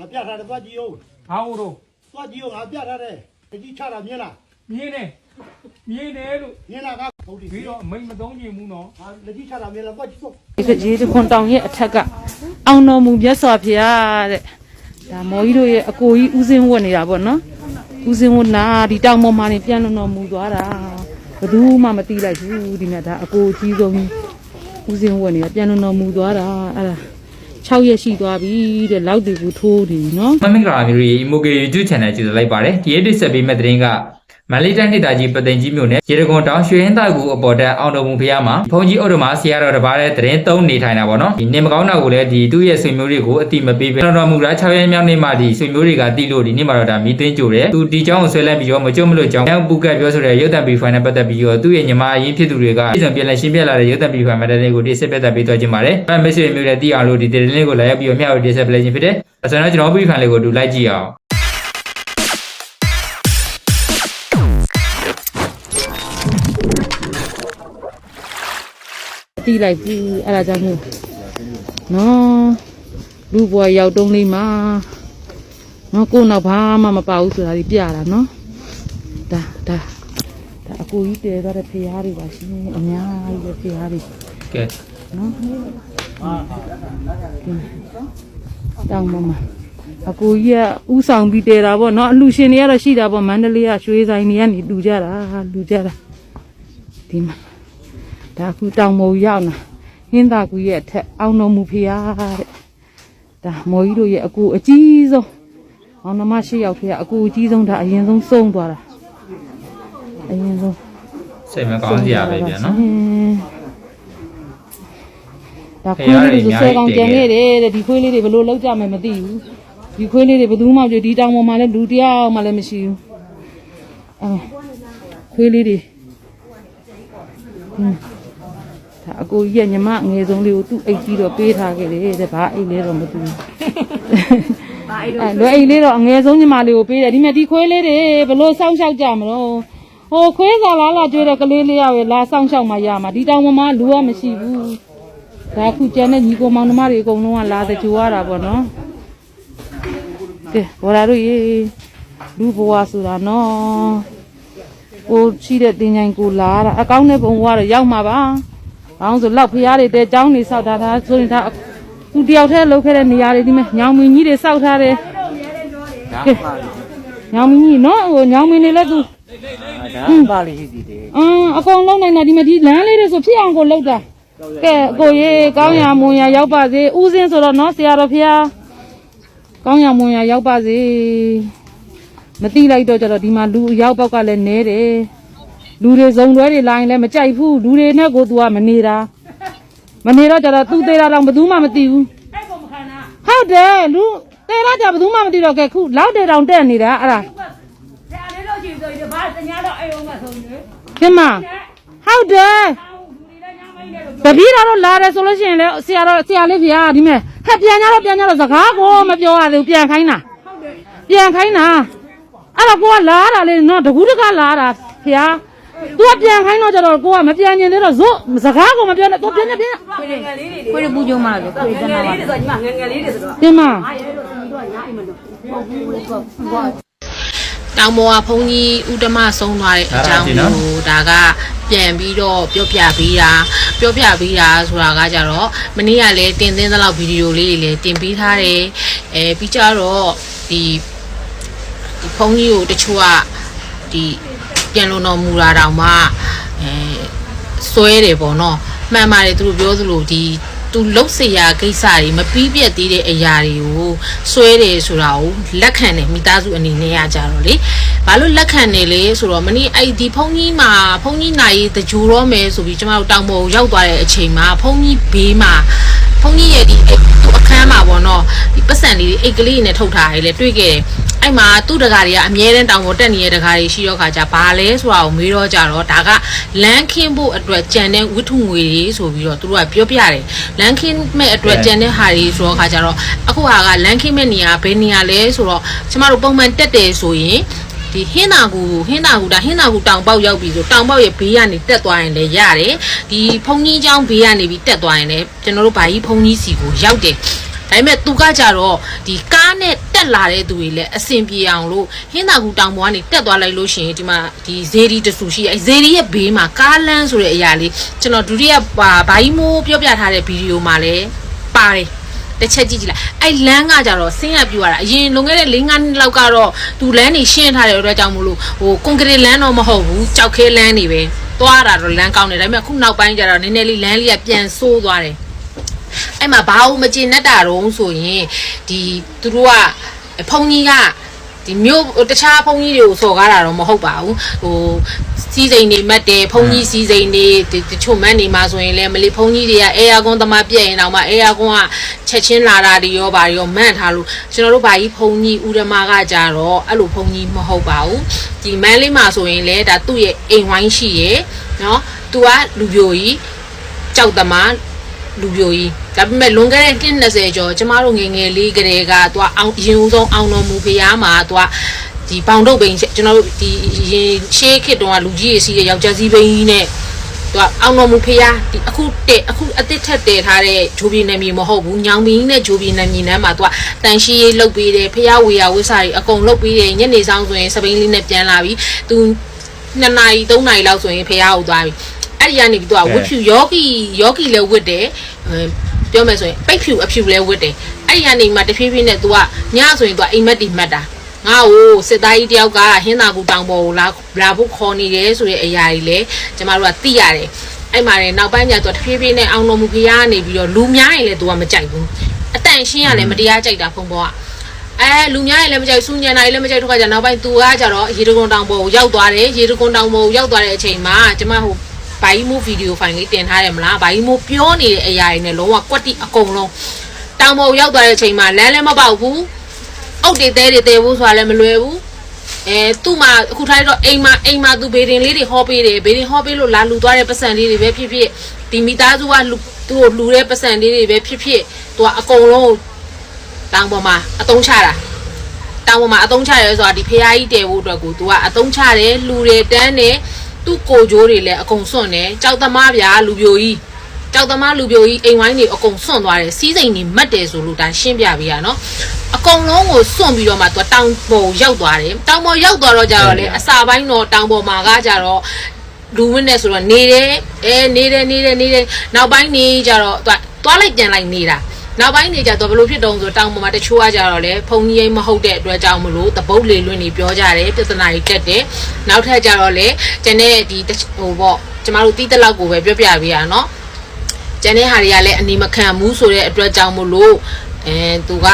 ငါပြထားတယ်သွားကြည့်အောင်ဘာလို့တော့သွားကြည့်အောင်ငါပြထားတယ်တကြီးချတာမြင်လားမြင်းနေမြင်းနေလို့မြင်လားကဟုတ်တယ်ပြီးတော့အမိန်မသုံးချင်ဘူးနော်ငါတကြီးချတာမြင်လားသွားကြည့်တော့ဒီကရေတခွန်တောင်ရဲ့အထက်ကအောင်တော်မူမြတ်စွာဘုရားတဲ့ဒါမော်ကြီးတို့ရဲ့အကိုကြီးဦးစင်းဝတ်နေတာပေါ့နော်ဦးစင်းဝတ်နာဒီတောင်ပေါ်မှာနေပြန်လုံတော်မူသွားတာဘယ်သူမှမသိလိုက်ဘူးဒီမြတ်ဒါအကိုကြီးဆုံးဦးစင်းဝတ်နေတာပြန်လုံတော်မူသွားတာအဲ့ဒါ 6ရက်ရှိသွားပြီတဲ့လောက်တူကိုထိုးနေပြီနော်မမင်္ဂလာမျိုးတွေမိုကရီ YouTube channel ကြည့်လိုက်ပါတယ်ဒီရက်တစ်ဆက်ပေးမဲ့တဲ့ရင်က မလေးတိုင်းဒေသကြီးပသိမ်ကြီးမြို့နယ်ရေတကွန်တောင်ရွှေဟင်းသာကူအပေါ်တက်အောင်တော်မူဖျားမှာဘုံကြီးအုတ်တမဆရာတော်တပါးတဲ့တရင်သုံးနေထိုင်တာပေါ့နော်ဒီနေမကောင်းတာကိုလည်းဒီသူ့ရဲ့ဆွေမျိုးတွေကိုအတိမပေးပဲတော်တော်မူတာ6ရက်မြောက်နေ့မှဒီဆွေမျိုးတွေကတိလို့ဒီနေ့မှတော့ဒါမီတင်းကြိုတယ်သူဒီကြောင်းကိုဆွဲလိုက်ပြီးတော့မကြုံမလို့ကြောင်းပူကက်ပြောဆိုတဲ့ရုပ်သံပီဖိုင်နဲ့ပတ်သက်ပြီးတော့သူ့ရဲ့ညီမအရင်းဖြစ်သူတွေကပြည်စုံပြည်လည်ရှင်းပြလာတဲ့ရုပ်သံပီဖိုင်မတဲ့တွေကိုတိဆက်ပြတ်သက်ပေးသွားခြင်းပါတယ်။အဲမက်ဆေ့ချ်မျိုးတွေတိအောင်လို့ဒီတင်လေးကိုလာရောက်ပြီးတော့မျှဝေတိဆက်ပလဲခြင်းဖြစ်တယ်။အဲဆိုတော့ကျွန်တော်ပီဖိုင်လေးကိုဒူလိုက်ကြည့်အောင် မသိလိုက်ဘူးအဲ့ဒါကြောင့်မို့နော်လူဘွားရောက်တုံးလေးမှာနော်ကိုယ်နောက်ဘာမှမပါဘူးဆိုတာဒီပြတာနော်ဒါဒါဒါအကိုကြီးတည်သွားတဲ့ဖရားတွေပါရှင်အများကြီးပဲဖရားတွေကဲနော်တောင်းမမအကိုကြီးကဥဆောင်ပြီးတည်တာပေါ့နော်အလူရှင်တွေကတော့ရှိတာပေါ့မန္တလေးကရွှေဆိုင်တွေကနေလူကြတာလူကြတာဒီမှာ ဒါအခုတောင်မော်ရောက်လာဟင်းသာကူရဲ့အထက်အောင်တော်မူဖရာတဲ့ဒါမော်ကြီးတို့ရဲ့အကူအကြီးဆုံးအောင်နှမရှိရောက်ဖရာအကူအကြီးဆုံးဒါအရင်ဆုံးဆုံးသွားတာအရင်ဆုံးစိတ်မကောင်းစရာပဲဗျာနော်ဒါခွေးလေးတွေဆိုဆယ်ကောင်ကျန်ခဲ့တယ်တဲ့ဒီခွေးလေးတွေဘယ်လိုလောက်ကြမယ်မသိဘူးဒီခွေးလေးတွေဘယ်သူမှမကြည့်ဒီတောင်ပေါ်မှာလည်းလူတယောက်မှလည်းမရှိဘူးအဲခွေးလေးတွေဟင်း ဒါအကိုကြီးကညီမငယ်ဆုံးလေးကိုသူ့အိတ်ကြီးတော့ပေးထားခဲ့တယ်တဲ့ဘာအိတ်လဲတော့မသိဘူးဘာအိတ်တော့လွယ်အိတ်လေးတော့အငယ်ဆုံးညီမလေးကိုပေးတယ်ဒီမဲ့ဒီခွေးလေးတွေဘလို့စောင်းရှောက်ကြမလို့ဟိုခွေးစားလားလားကြွေးတဲ့ကလေးလေးရပဲလာစောင်းရှောက်မှရမှာဒီတောင်ပေါ်မှာလူကမရှိဘူးဒါအခုကျန်တဲ့ညီကိုမောင်နှမတွေအကုန်လုံးကလာတဲ့ကြိုရတာပေါ့နော်ကဲဘော်လာတို့ရေလူဘဝဆိုတာနော်ကိုရှိတဲ့တင်ချိုင်ကိုလာတာအကောင်းတဲ့ဘုံဘဝတော့ရောက်မှာပါ။ အောင်ဆိုလောက်ဖျားတွေတဲចောင်းနေဆောက်တာဒါဆိုရင်ဒါသူတယောက်တည်းလုပ်ခဲ့တဲ့နေရာတွေဒီမဲ့ညောင်မင်းကြီးတွေဆောက်ထားတယ်။ကဲညောင်မင်းကြီးနော်ဟိုညောင်မင်းတွေလည်းသူဒါပါလိရှိသေးတယ်အင်းအကုန်လုံးနိုင်တာဒီမဲ့ဒီလမ်းလေးတွေဆိုဖြစ်အောင်ကိုလုပ်တာ။ကဲအကိုရေကောင်းရမွန်ရရောက်ပါစေ။ဥစဉ်ဆိုတော့နော်ဆရာတော်ဖျားကောင်းရမွန်ရရောက်ပါစေ။မတိလိုက်တော့ကြတော့ဒီမှာလူအရောက်ပေါက်ကလည်းနဲတယ်။ လူတွေဇုံတွဲတွေလာရင်လည်းမကြိုက်ဘူးလူတွေနဲ့ကိုသူကမနေတာမနေတော့ကြတော့သူသေးတာတော့ဘယ်သူမှမသိဘူးဟုတ်တယ်လူသေးတာကြဘယ်သူမှမသိတော့ကဲခုလောက်တယ်တောင်တက်နေတာအဲ့ဒါခင်မဟုတ်တယ်တပီးတော့လာတယ်ဆိုလို့ရှိရင်လေဆရာတော်ဆရာလေးဗျာဒီမဲ့ဟဲ့ပြန်ကြတော့ပြန်ကြတော့စကားကိုမပြောရသေးဘူးပြန်ခိုင်းတာပြန်ခိုင်းတာအဲ့တော့ကိုကလာတာလေနော်တကူးတကလာတာဗျာ သူကပြန်ခိုင်းတော့ကြတော့ကိုကမပြန်ကျင်သေးတော့ဇွတ်စကားကိုမပြောနဲ့တော့ပြန်ပြန်ပြန်ခွေးပူကြုံမှာလေခွေးတနာပါပြန်မတောင်ပေါ်ကဘုန်းကြီးဥဒ္ဓမဆုံးသွားတဲ့အကြောင်းကိုဒါကပြန်ပြီးတော့ပြောပြပေးတာပြောပြပေးတာဆိုတာကကြတော့မနေ့ကလည်းတင်သင်းသလောက်ဗီဒီယိုလေးတွေလည်းတင်ပေးထားတယ်အဲပြီးကြတော့ဒီဒီဘုန်းကြီးကိုတချို့ကဒီ ပြန်လုံတော်မူတာတောင်မှအဲစွဲတယ်ပေါ့နော်မှန်ပါတယ်သူတို့ပြောသလိုဒီသူလှုပ်เสียကိစ္စတွေမပြီးပြတ်သေးတဲ့အရာတွေကိုစွဲတယ်ဆိုတာကိုလက်ခံတယ်မိသားစုအနေနဲ့ရကြတော့လေဘာလို့လက်ခံတယ်လဲဆိုတော့မနေ့အဲ့ဒီဖုန်းကြီးမှာဖုန်းကြီးနိုင်တကြိုတော့မယ်ဆိုပြီးကျမတို့တောင်ပေါ်ကိုရောက်သွားတဲ့အချိန်မှာဖုန်းကြီးဘေးမှာဖုန်းကြီးရဲ့ဒီအဲ့သူအခန်းမှာပေါ့နော်ဒီပတ်စံလေးတွေအိတ်ကလေးနဲ့ထုတ်ထားတယ်လေတွေ့ခဲ့တယ် အဲ့မှာသူ့တကာတွေကအမြဲတမ်းတောင်ပေါ်တက်နေတဲ့တကာတွေရှိတော့ခါကြဘာလဲဆိုတာကိုမေးတော့ကြတော့ဒါကလမ်းခင်းဖို့အတွက်ကြံတဲ့ဝတ္ထုငွေတွေဆိုပြီးတော့သူတို့ကပြောပြတယ်လမ်းခင်းမဲ့အတွက်ကြံတဲ့ဟာတွေဆိုတော့ခါကြတော့အခုဟာကလမ်းခင်းမဲ့နေရာဘယ်နေရာလဲဆိုတော့ကျမတို့ပုံမှန်တက်တယ်ဆိုရင်ဒီဟင်းသာကူဟင်းသာကူဒါဟင်းသာကူတောင်ပေါက်ရောက်ပြီဆိုတောင်ပေါက်ရဲ့ဘေးကနေတက်သွားရင်လည်းရတယ်ဒီဖုန်ကြီးเจ้าဘေးကနေပြီးတက်သွားရင်လည်းကျွန်တော်တို့ဗာကြီးဖုန်ကြီးစီကိုရောက်တယ်ဒါပေမဲ့သူကကြတော့ဒီကားနဲ့ တက်တက်လာတဲ့သူတွေလည်းအဆင်ပြေအောင်လို့ဟင်းသာကူတောင်ပေါ်ကနေတက်သွားလိုက်လို့ရှိရင်ဒီမှာဒီဇေဒီတဆူရှိအဲဇေဒီရဲ့ဘေးမှာကားလန်းဆိုတဲ့အရာလေးကျွန်တော်ဒုတိယဘာဘာကြီးမိုးပြောပြထားတဲ့ဗီဒီယိုမှာလည်းပါတယ်တစ်ချက်ကြည့်ကြည့်လိုက်အဲ့လမ်းကကြတော့ဆင်းရပြူရတာအရင်လွန်ခဲ့တဲ့၄၅နှစ်လောက်ကတော့သူလမ်းနေရှင်းထားတဲ့အတွက်ကြောင့်မလို့ဟိုကွန်ကရစ်လမ်းတော့မဟုတ်ဘူးကြောက်ခဲလမ်းနေပဲသွားတာတော့လမ်းကောင်းတယ်ဒါပေမဲ့အခုနောက်ပိုင်းကျတော့နည်းနည်းလေးလမ်းလေးကပြန်ဆိုးသွားတယ် အဲ့မှာဘာလို့မကျင်တတ်တာတော့ဆိုရင်ဒီသူတို့ကဖုန်ကြီးကဒီမျိုးတခြားဖုန်ကြီးတွေကိုစော်ကားတာတော့မဟုတ်ပါဘူးဟိုစီးစိမ်နေမှတ်တယ်ဖုန်ကြီးစီးစိမ်နေဒီတချို့မတ်နေမှာဆိုရင်လည်းမလေးဖုန်ကြီးတွေကအေယာကွန်သမားပြက်ရင်တော့မှအေယာကွန်ကချက်ချင်းလာတာတွေရောဘာတွေရောမန့်ထားလို့ကျွန်တော်တို့ဘာကြီးဖုန်ကြီးဥရမကကြတော့အဲ့လိုဖုန်ကြီးမဟုတ်ပါဘူးဒီမန်းလေးမှာဆိုရင်လည်းဒါသူ့ရဲ့အိမ်ဝိုင်းရှိရယ်နော်သူကလူပြိုကြီးကြောက်သမား လူပြိုကြီးဒါပေမဲ့လွန်ခဲ့တဲ့နှစ်20ကျော်ကျမတို့ငယ်ငယ်လေးကလေးကသွားအောင်ရင်ဦးဆုံးအောင်တော်မူဖရားမှာသွားဒီပေါင်တုတ်ပိန်ကျွန်တော်တို့ဒီရင်ရှေးခေတ်တုန်းကလူကြီးရေးစီးတဲ့ယောက်ျားစည်းပိန်ကြီးနဲ့သွားအောင်တော်မူဖရားဒီအခုတဲ့အခုအစ်စ်ထက်တည်ထားတဲ့ဂျိုးပြင်းနယ်မြေမဟုတ်ဘူးညောင်ပင်းနဲ့ဂျိုးပြင်းနယ်မြေနန်းမှာသွားတန်ရှိရေးလုတ်ပေးတယ်ဖရားဝေယဝိစာတွေအကုန်လုတ်ပေးတယ်ညနေဆောင်ဆိုရင်စပိန်လေးနဲ့ပြန်လာပြီးသူ2နာရီ3နာရီလောက်ဆိုရင်ဖရားကိုသွားပြီအဲ့ ဒီကနေပြီးတော့ဝတ်ဖြူယောဂီယောဂီလည်းဝတ်တယ်အဲပြောမယ်ဆိုရင်ပိတ်ဖြူအဖြူလည်းဝတ်တယ်အဲ့ဒီကနေမှတဖြည်းဖြည်းနဲ့ तू ကညဆိုရင် तू အိမ်မက်တီမှတ်တာငါ့ကိုစစ်သားကြီးတယောက်ကဟင်းသာကူတောင်ပေါ်ကိုလာလာဖို့ခေါ်နေတယ်ဆိုတဲ့အရာကြီးလည်းကျမတို့ကသိရတယ်အဲ့မှာလည်းနောက်ပိုင်းကျတော့တဖြည်းဖြည်းနဲ့အောင်တော်မူဖရားကနေပြီးတော့လူများရင်လည်း तू ကမကြိုက်ဘူးအတန်ရှင်းရလည်းမတရားကြိုက်တာဖုံပေါ်က အဲလူများရင်လည်းမကြိုက်စူးညံတာလည်းမကြိုက်တော့ခါကျနောက်ပိုင်းသူကကြတော့ရေတကွန်တောင်ပေါ်ကိုရောက်သွားတယ်ရေတကွန်တောင်ပေါ်ကိုရောက်သွားတဲ့အချိန်မှာကျမဟို ဘိုင်းမိုးဗီဒီယိုဖိုင်လေးတင်ထားတယ်မလားဘိုင်းမိုးပြောနေတဲ့အရာတွေနဲ့လုံးဝကွက်တိအကုန်လုံးတောင်ပေါ်ကိုရောက်သွားတဲ့အချိန်မှာလမ်းလည်းမပေါက်ဘူးအုတ်တွေတဲတွေတဲဖို့ဆိုတာလည်းမလွယ်ဘူးအဲသူ့မှာအခုထားတော့အိမ်မှာအိမ်မှာသူဘေဒင်လေးတွေဟောပေးတယ်ဘေဒင်ဟောပေးလို့လာလူသွားတဲ့ပတ်စံလေးတွေပဲဖြစ်ဖြစ်ဒီမိသားစုကလူသူ့ကိုလူတဲ့ပတ်စံလေးတွေပဲဖြစ်ဖြစ်သူကအကုန်လုံးတောင်ပေါ်မှာအတုံးချတာတောင်ပေါ်မှာအတုံးချရဲဆိုတာဒီဖះကြီးတဲဖို့အတွက်ကို तू ကအတုံးချတယ်လူတွေတန်းတယ် သူ့ကိုကြိုးတွေလည်းအကုန်စွန့်တယ်ကြောက်သမားဗျာလူပြိုကြီးကြောက်သမားလူပြိုကြီးအိမ်ဝိုင်းတွေအကုန်စွန့်သွားတယ်စီးစိမ်တွေမတ်တယ်ဆိုလို့ဒါရှင်းပြပေးရနော်အကုန်လုံးကိုစွန့်ပြီးတော့မှ तू တောင်ပေါ်ရောက်သွားတယ်တောင်ပေါ်ရောက်သွားတော့ကြတော့လေအစာပိုင်းတော့တောင်ပေါ်မှာကကြတော့လူဝင်းနဲ့ဆိုတော့နေတယ်အဲနေတယ်နေတယ်နေတယ်နောက်ပိုင်းနေကြတော့ तू သွားလိုက်ပြန်လိုက်နေတာ နောက်ပိုင်းနေကြတော့ဘယ်လိုဖြစ်တုံးဆိုတောင်ပေါ်မှာတချို့ကကြတော့လေဖုန်ကြီးရင်မဟုတ်တဲ့အတွက်ကြောင့်မလို့တပုတ်လေလွင့်နေပြောကြတယ်ပြဿနာတွေတက်တယ်နောက်ထပ်ကြတော့လေကျန်တဲ့ဒီတချဟိုပေါ့ကျမတို့တီးတလောက်ကိုပဲပြောပြပေးရနော်ကျန်တဲ့ဟာတွေကလည်းအနေမခံဘူးဆိုတဲ့အတွက်ကြောင့်မလို့အဲသူက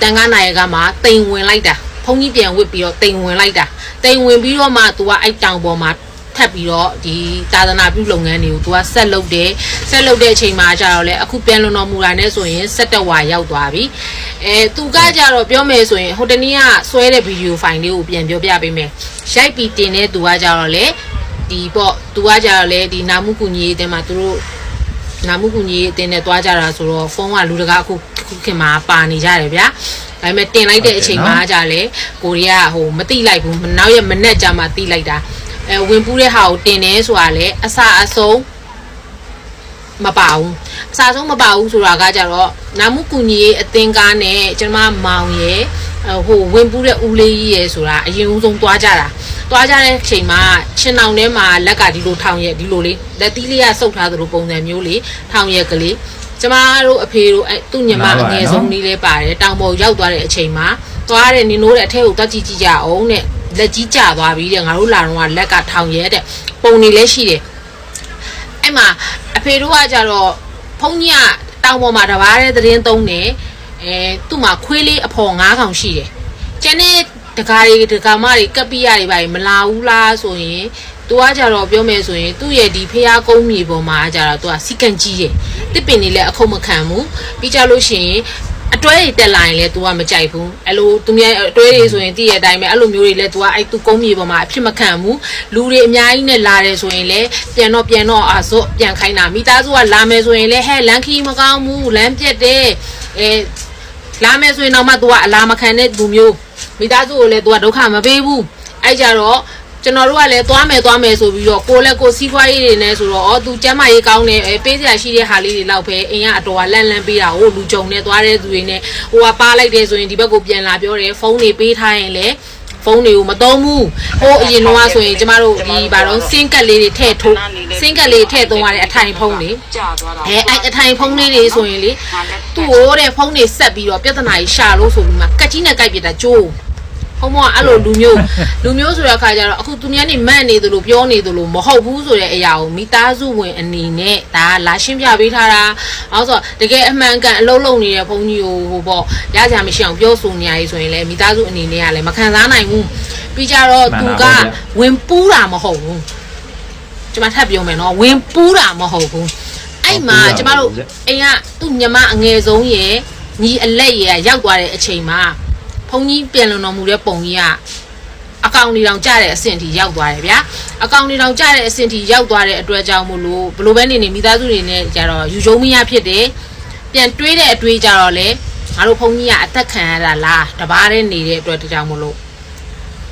တန်ခါနာရကမှာတိမ်ဝင်လိုက်တာဖုန်ကြီးပြန်ဝစ်ပြီးတော့တိမ်ဝင်လိုက်တာတိမ်ဝင်ပြီးတော့မှသူကအဲ့တောင်ပေါ်မှာထ ပ်ပြီးတော့ဒီသာသနာပြုလုပ်ငန်းတွေကိုသူကဆက်လုပ်တယ်ဆက်လုပ်တဲ့အချိန်မှာကျတော့လေအခုပြန်လွန်တော်မူတာနဲ့ဆိုရင်17ဝါရောက်သွားပြီအဲသူကကြတော့ပြောမယ်ဆိုရင်ဟိုတနေ့ကဆွဲတဲ့ဗီဒီယိုဖိုင်လေးကိုပြန်ပြောပြပေးမယ်ရိုက်ပြီးတင်တဲ့သူကကြတော့လေဒီပေါ့သူကကြတော့လေဒီနာမှုကူညီရေးအတင်းမှာသူတို့နာမှုကူညီရေးအတင်းနဲ့တွားကြတာဆိုတော့ဖုန်းကလူတကာအခုခုခင်မှာပါနေကြတယ်ဗျာဒါပေမဲ့တင်လိုက်တဲ့အချိန်မှာကြလေကိုရီးယားဟိုမတိလိုက်ဘူးနောက်ရက်မနေ့ကျမှတိလိုက်တာ အဲဝင်ပူးတဲ့ဟာကိုတင်တယ်ဆိုတာလေအစအဆုံးမပါဘူးအစအဆုံးမပါဘူးဆိုတာကကြတော့နာမှုကူညီရေးအသင်းကားနဲ့ကျွန်မမောင်ရဲ့ဟိုဝင်ပူးတဲ့ဦးလေးကြီးရဲ့ဆိုတာအရင်ဦးဆုံးတွားကြတာတွားကြတဲ့အချိန်မှာချင်းတောင်ထဲမှာလက်ကဒီလိုထောင်ရဲ့ဒီလိုလေးလက်သီးလေးကစုပ်ထားသလိုပုံစံမျိုးလေးထောင်ရဲ့ကလေးကျမတို့အဖေတို့အဲသူ့ညီမအငယ်ဆုံးလေးလေးပါတယ်တောင်ပေါ်ရောက်သွားတဲ့အချိန်မှာသွားတဲ့နင်တို့တဲ့အထက်ကိုတွက်ကြည့်ကြည့်ကြအောင်တဲ့ လက်ကြီးကျသွားပြီတဲ့ငါတို့လာတော့ကလက်ကထောင်ရဲတဲ့ပုံနေလည်းရှိတယ်အဲ့မှာအဖေတို့ကကြတော့ဖုန်းကြီးကတောင်ပေါ်မှာတဘာတဲ့သတင်းသုံးတယ်အဲသူ့မှာခွေးလေးအဖော်၅កောင်ရှိတယ်ကျန်တဲ့တကားတွေတကာမတွေကပ်ပိရတွေပါမလာဘူးလားဆိုရင်သူကကြတော့ပြောမယ်ဆိုရင်သူ့ရဲ့ဒီဖះကုန်းမြေပေါ်မှာကြတော့သူကစီကန်ကြီးတယ်တစ်ပင်တွေလည်းအခုမခံဘူးပြီးကြလို့ရှိရင် အတွဲတွေတက်လာရင်လည်း तू ကမကြိုက်ဘူးအဲ့လိုသူများအတွဲတွေဆိုရင်တည့်ရတဲ့အတိုင်းပဲအဲ့လိုမျိုးတွေလည်း तू ကအဲ့ तू ကုန်းမြေပေါ်မှာအဖြစ်မခံဘူးလူတွေအများကြီးနဲ့လာတယ်ဆိုရင်လည်းပြန်တော့ပြန်တော့အာဆိုပြန်ခိုင်းတာမိသားစုကလာမယ်ဆိုရင်လည်းဟဲ့လမ်းခီးမကောင်းဘူးလမ်းပြက်တယ်အဲလာမယ်ဆိုရင်တော့မှ तू ကအလာမခံတဲ့လူမျိုးမိသားစုကိုလည်း तू ကဒုက္ခမပေးဘူးအဲ့ကြတော့ ကျွန်တော်တို့ကလည်းသွားမယ်သွားမယ်ဆိုပြီးတော့ကိုလည်းကိုစီးပွားရေးတွေနဲ့ဆိုတော့အော်သူကျမ်းမာရေးကောင်းတယ်အဲပေးစရာရှိတဲ့ဟာလေးတွေလောက်ပဲအင်ကအတော်ကလန့်လန့်ပေးတာဟိုလူကြုံနဲ့သွားတဲ့သူတွေနဲ့ဟိုကပါလိုက်တယ်ဆိုရင်ဒီဘက်ကိုပြန်လာပြောတယ်ဖုန်းတွေပေးထားရင်လည်းဖုန်းတွေကိုမသုံးဘူးဟိုအရင်တော့ဆိုရင်ကျမတို့ဒီဘာတော့စင်းကက်လေးတွေထည့်ထိုးစင်းကက်လေးထည့်သုံးရတဲ့အထိုင်ဖုန်းတွေအဲအဲ့အထိုင်ဖုန်းလေးတွေဆိုရင်လေသူ့ဟိုတဲ့ဖုန်းတွေဆက်ပြီးတော့ပြဿနာကြီးရှာလို့ဆိုပြီးမှကက်ကြီးနဲ့ကြိုက်ပြတာကြိုး ဟိုမောအဲ့လိုလူမျိုးလူမျိုးဆိုတဲ့အခါကျတော့အခုသူများနေမန့်နေသလိုပြောနေသလိုမဟုတ်ဘူးဆိုတဲ့အရာကိုမိသားစုဝင်အနေနဲ့ဒါကလာရှင်းပြပေးထားတာအဲဆိုတော့တကယ်အမှန်ကန်အလုံးလုံးနေတဲ့ဘုန်းကြီးကိုဟိုပေါ့ရကြမရှိအောင်ပြောဆိုနေရည်ဆိုရင်လည်းမိသားစုအနေနဲ့ကလည်းမခံစားနိုင်ဘူးပြီးကြတော့သူကဝင်ပူးတာမဟုတ်ဘူးကျွန်မထပ်ပြောမယ်နော်ဝင်ပူးတာမဟုတ်ဘူးအဲ့မှာကျမတို့အိမ်ကသူ့ညီမအငယ်ဆုံးရဲ့ညီအလက်ရဲ့ရောက်သွားတဲ့အချိန်မှာ ဘုန်းကြီးပြန်လုံတော်မူတဲ့ပုံကြီးကအကောင်ဒီတောင်ကြတဲ့အဆင့်ထိရောက်သွားတယ်ဗျာအကောင်ဒီတောင်ကြတဲ့အဆင့်ထိရောက်သွားတဲ့အတွက်ကြောင့်မို့လို့ဘလို့ပဲနေနေမိသားစုတွေနဲ့ကြတော့ယူကျုံမရဖြစ်တယ်ပြန်တွေးတဲ့အတွေးကြတော့လေငါတို့ဘုန်းကြီးကအသက်ခံရတာလားတပားတဲ့နေတဲ့အတွက်တကြောင်မို့လို့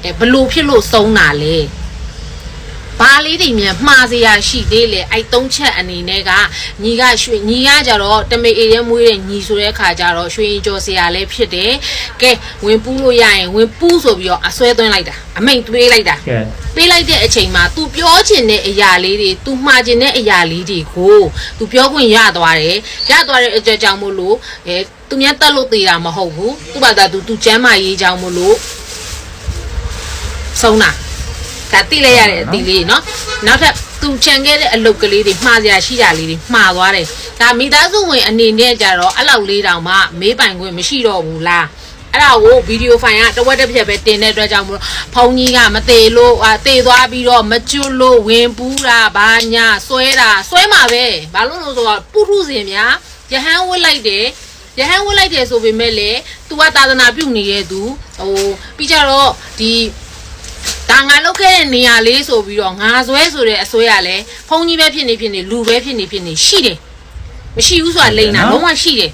အဲဘလို့ဖြစ်လို့ဆုံးတာလဲ ဘာလေးတွေမြန်မှားစရာရှိသေးလေအဲ့သုံးချက်အနေနဲ့ကညီကရွှေညီကကြတော့တမေအေရဲမွေးတဲ့ညီဆိုတဲ့အခါကျတော့ရွှေရင်ကျော်စရာလည်းဖြစ်တယ်ကဲဝင်ပူးလို့ရရင်ဝင်ပူးဆိုပြီးတော့အစွဲသွင်းလိုက်တာအမိန်သွေးလိုက်တာ ကဲ ပေးလိုက်တဲ့အချိန်မှာ तू ပြောချင်တဲ့အရာလေးတွေ तू မှားချင်တဲ့အရာလေးတွေကို तू ပြောခွင့်ရသွားတယ်ရသွားတဲ့အကြကြောင့်မို့လို့အဲသူများတက်လို့သေးတာမဟုတ်ဘူးသူ့ဘာသာ तू तू ကျမ်းမာရေးကြောင့်မို့လို့ဆုံးတာ ဒါတိလိုက်ရတဲ့အတီလေးเนาะနောက်ထပ်သူချန်ခဲ့တဲ့အလုပ်ကလေးတွေမှားစရာရှိတာလေးတွေမှားသွားတယ်ဒါမိသားစုဝင်အနေနဲ့ကြတော့အဲ့လောက်လေးတောင်မှမေးပိုင်ခွင့်မရှိတော့ဘူးလား အဲ့ဒါကိုဗီဒီယိုဖိုင်ကတဝက်တစ်ပြက်ပဲတင်တဲ့အတွက်ကြောင့်မလို့ဖုန်းကြီးကမသေးလို့အာတေသွားပြီးတော့မကျွတ်လို့ဝင်ပူးတာဘာညာဆွဲတာဆွဲမှာပဲဘာလို့လို့ဆိုတော့ပုထုဇဉ်များယဟန်ဝစ်လိုက်တယ်ယဟန်ဝစ်လိုက်တယ်ဆိုပေမဲ့လေ तू ကသာသနာပြုနေတဲ့သူဟိုပြီးကြတော့ဒီ ဒါငါလုတ်ခဲ့တဲ့နေရာလေးဆိုပြီးတော့ငါဆွဲဆိုတဲ့အဆွဲရလဲဖုန်းကြီးပဲဖြစ်နေဖြစ်နေလူပဲဖြစ်နေဖြစ်နေရှိတယ်မရှိဘူးဆိုတာလိန်တာလုံးဝရှိတယ်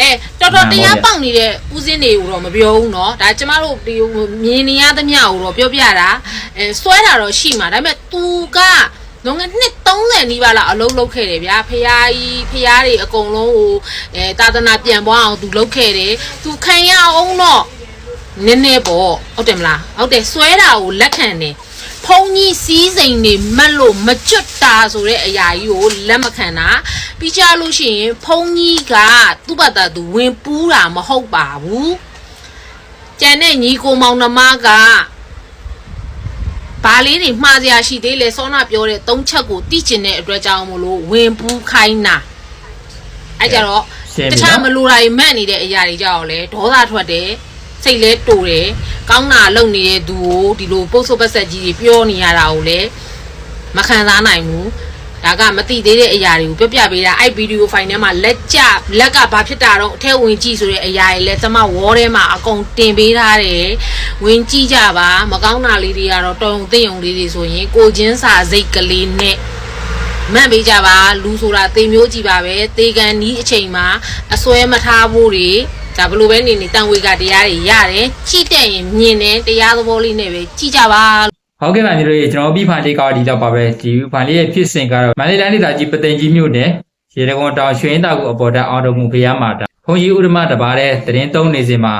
အဲတော်တော်တရားပေါက်နေတဲ့ဦးစင်းတွေကိုတော့မပြောဘူးเนาะဒါကျမတို့ဒီမြင်နေရသမျှကိုတော့ပြောပြတာအဲဆွဲတာတော့ရှိမှာဒါပေမဲ့သူကလုံးငယ်နှစ်30နီးပါးလောက်အလုပ်လုပ်ခဲ့တယ်ဗျာဖះကြီးဖះတွေအကုန်လုံးဟိုအဲတာသနာပြန်ပွားအောင်သူလုပ်ခဲ့တယ်သူခံရအောင်တော့ နည်းနည်းပေါ့ဟုတ်တယ်မလားဟုတ်တယ်စွဲတာကိုလက်ခံတယ်ဖုံကြီးစီးစိမ်နေမက်လို့မကျွတ်တာဆိုတဲ့အရာကြီးကိုလက်မခံတာပြီးကြလို့ရှိရင်ဖုံကြီးကသူ့ဘာသာသူဝင်ပူးတာမဟုတ်ပါဘူးကြံတဲ့ညီကိုမောင်နှမကဘာလေးတွေမှားစရာရှိသေးလဲစောနာပြောတဲ့သုံးချက်ကိုတိကျင်တဲ့အတွက်ကြောင့်မလို့ဝင်ပူးခိုင်းတာအဲ့ကြတော့ရှင်းတပြီခြားနော်မလိုတာတွေမှတ်နေတဲ့အရာတွေကြောင့်လဲဒေါသထွက်တယ် စိတ်လဲတူတယ်ကောင်းတာလုပ်နေတဲ့သူကိုဒီလိုပုတ်ဆုပ်ပတ်ဆက်ကြီးတွေပြောနေရတာကိုလဲမခံစားနိုင်ဘူးဒါကမသိသေးတဲ့အရာတွေကိုပြောပြပေးတာအဲ့ဗီဒီယိုဖိုင်ထဲမှာလက်ကျလက်ကဘာဖြစ်တာတော့အထက်ဝင်ကြည့်ဆိုတဲ့အရာတွေလဲကျမဝေါ်ထဲမှာအကုန်တင်ပေးထားတယ်ဝင်ကြည့်ကြပါမကောင်းတာလေးတွေကတော့တော်ုံသိယုံလေးတွေဆိုရင်ကိုချင်းစာစိတ်ကလေးနဲ့မှတ်ပေးကြပါလူဆိုတာသေမျိုးကြည့်ပါပဲသေကန်နီးအချိန်မှာအစွဲမထားဖို့တွေ ဒါဘလို့ပဲနေနေတန်ဝေကတရားတွေရတယ်ကြည့်တဲ့ရင်မြင်တယ်တရားသဘောလေးနဲ့ပဲကြည့်ကြပါဟုတ်ကဲ့ပါညီတို့ရေကျွန်တော်ပြီးဖိုင်လေးကောက်ဒီတော့ပါပဲဒီဖိုင်လေးရဲ့ဖြစ်စဉ်ကတော့မန္တလေးတိုင်းဒေသကြီးပသိမ်ကြီးမြို့နယ်ရေတကွန်တောင်ရွှေရင်တောက်ကိုအပေါ်တက်အောင်တော်မူဖရားမှာဒါဘုန်းကြီးဥဒ္ဓမတပါတဲ့တရင်သုံးနေစဉ်မှာ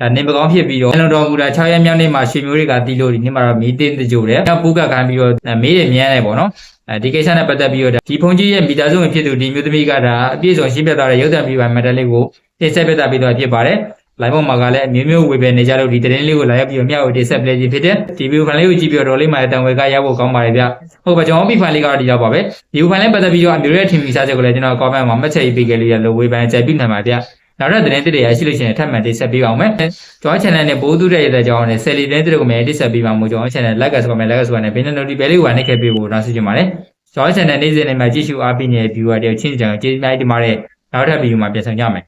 ဒါနေမကောင်းဖြစ်ပြီးတော့အလုံးတော်မူတာ6ရက်မြောက်နေ့မှာရွှေမျိုးတွေကတီးလို့ဒီနေ့မှာတော့မီးတင်းတကြိုတယ်နောက်ပူကခံပြီးတော့မေးတယ်မြန်းတယ်ပေါ့နော်အဲဒီကိစ္စနဲ့ပတ်သက်ပြီးတော့ဒီဘုန်းကြီးရဲ့မိသားစုဝင်ဖြစ်သူဒီမျိုးသမီးကဒါအပြည့်စုံရှင်းပြသွားတဲ့ရုပ်သံပြီးပါမက်တယ်လေးကို တင်ဆက်ပြသပေးသွားဖြစ်ပါတယ် live ပေါ်မှာကလည်းအမျိုးမျိုးဝေဖန်နေကြလို့ဒီသတင်းလေးကိုလာရောက်ပြီးတော့မျှဝေတင်ဆက်ပေးခြင်းဖြစ်တဲ့ဒီ view fan လေးကိုကြည့်ပြီးတော့လေးမှတန်ဝေကရဖို့ကောင်းပါတယ်ဗျဟုတ်ပါကျွန်တော် view fan လေးကတော့ဒီတော့ပါပဲဒီ view fan လေးပတ်သက်ပြီးတော့အမျိုးရဲ့ team စားချက်ကိုလည်းကျွန်တော် comment မှာမှတ်ချက်ရေးပေးခဲ့လို့ရလို့ဝေဖန်ကြပြနိုင်ပါဗျနောက်တဲ့သတင်းတွေရရှိလို့ရှိရင်ထပ်မံတင်ဆက်ပေးအောင်မယ်ကျွန်တော် channel နဲ့ဘိုးသူတဲ့ရတဲ့ကြောင်းနဲ့ Sally သတင်းတွေကိုလည်းတင်ဆက်ပေးပါမို့ကျွန်တော် channel like ဆိုပါမယ် like ဆိုပါနဲ့ဘင်း notification လေးကိုနှိပ်ခဲ့ပေးဖို့နောက်ဆက်ချင်ပါတယ်ကျွန်တော် channel နေ့စဉ်နဲ့မှာကြည့်ရှုအားပေးနေတဲ့ viewer တွေချင်းချင်ကျေးဇူးများတင်ပါတယ်နောက်ထပ် video မှာပြန်ဆောင်ကြမယ်